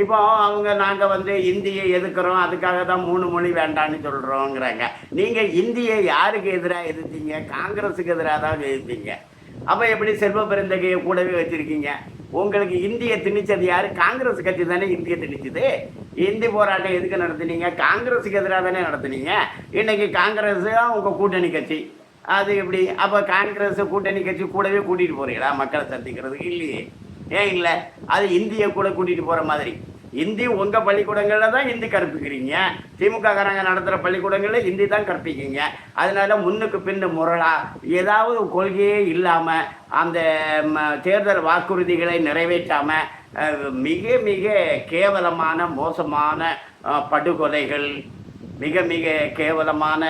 இப்போ அவங்க நாங்கள் வந்து இந்தியை எதுக்குறோம்? அதுக்காக தான் மூணு மொழி வேண்டான்னு சொல்கிறோங்கிறாங்க நீங்கள் இந்தியை யாருக்கு எதிராக எதிர்த்தீங்க? காங்கிரஸுக்கு எதிராக தான் எதிர்த்தீங்க. அப்போ எப்படி செல்வ பெருந்தகையை கூடவே வச்சுருக்கீங்க? உங்களுக்கு இந்திய திணிச்சது யாரு? காங்கிரஸ் கட்சி தானே இந்திய திணிச்சது. இந்தி போராட்டம் எதுக்கு நடத்துனீங்க? காங்கிரஸுக்கு எதிராக தானே நடத்துனீங்க. இன்னைக்கு காங்கிரஸ் உங்கள் கூட்டணி கட்சி. அது எப்படி? அப்போ காங்கிரஸ் கூட்டணி கட்சி கூடவே கூட்டிகிட்டு போகிறீங்களா மக்களை சந்திக்கிறதுக்கு இல்லையே. ஏன் இல்லை. அது இந்தியை கூட கூட்டிகிட்டு போகிற மாதிரி. இந்தி உங்கள் பள்ளிக்கூடங்களில் தான் இந்தி கற்பிக்கிறீங்க. திமுக காரங்க நடத்துகிற பள்ளிக்கூடங்களில் இந்தி தான் கற்பிக்கிங்க. அதனால முன்னுக்கு பின்னு முரளா ஏதாவது கொள்கையே இல்லாமல் அந்த ம, தேர்தல் வாக்குறுதிகளை நிறைவேற்றாமல் மிக மிக கேவலமான மோசமான படுகொலைகள் மிக மிக கேவலமான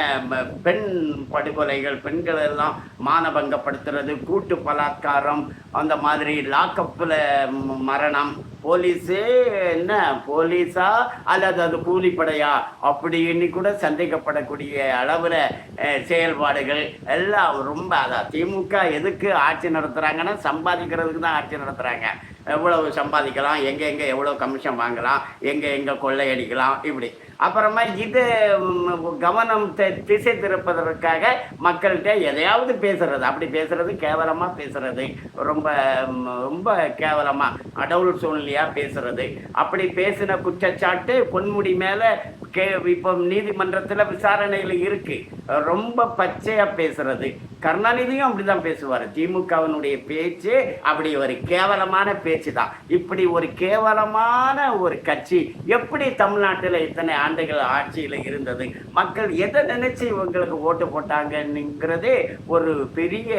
பெண் படுகொலைகள் பெண்கள் எல்லாம் மானபங்கப்படுத்துறது கூட்டு பலாத்காரம் அந்த மாதிரி லாக்கப்பில் மரணம். போலீஸே என்ன? போலீஸா? அல்லது அது கூலிப்படையா? அப்படின்னு கூட சந்தேகப்படக்கூடிய அளவில் செயல்பாடுகள் எல்லாம் ரொம்ப அதான் திமுக எதுக்கு ஆட்சி நடத்துகிறாங்கன்னா சம்பாதிக்கிறதுக்கு தான் ஆட்சி நடத்துகிறாங்க எவ்வளவு சம்பாதிக்கலாம் எங்கே எங்கே எவ்வளோ கமிஷன் வாங்கலாம் எங்கே எங்கே கொள்ளையடிக்கலாம் இப்படி. அப்புறமா இது கவனம் திசை திருப்பதற்காக மக்கள்கிட்ட எதையாவது பேசுறது. அப்படி பேசுறது கேவலமாக பேசுறது. ரொம்ப ரொம்ப கேவலமாக அடவுள் சூழ்நிலையாக பேசுறது. அப்படி பேசின குற்றச்சாட்டு பொன்முடி மேலே கே இப்போ நீதிமன்றத்தில் விசாரணையில் இருக்கு. ரொம்ப பச்சையாக பேசுறது. கருணாநிதியும் அப்படிதான் பேசுவார். திமுகவினுடைய பேச்சு அப்படி ஒரு கேவலமான பேச்சு தான் இப்படி ஒரு கேவலமான ஒரு கட்சி எப்படி தமிழ்நாட்டில் இத்தனை ஆண்டுகள் ஆட்சியில் இருந்தது? மக்கள் எதை நினைச்சு இவங்களுக்கு ஓட்டு போட்டாங்கங்கிறதே ஒரு பெரிய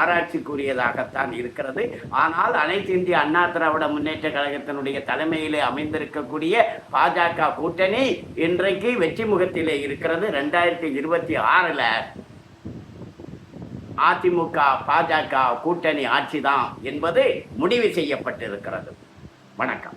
ஆராய்ச்சிக்குரியதாகத்தான் இருக்கிறது. ஆனால் அனைத்து இந்திய அண்ணா திராவிட முன்னேற்ற கழகத்தினுடைய தலைமையிலே அமைந்திருக்கக்கூடிய பாஜக கூட்டணி இன்றைக்கு வெற்றி முகத்திலே இருக்கிறது. ரெண்டாயிரத்தி இருபத்தி ஆறில் அதிமுக பாஜக கூட்டணி ஆட்சிதான் என்பது முடிவு செய்யப்பட்டிருக்கிறது. வணக்கம்.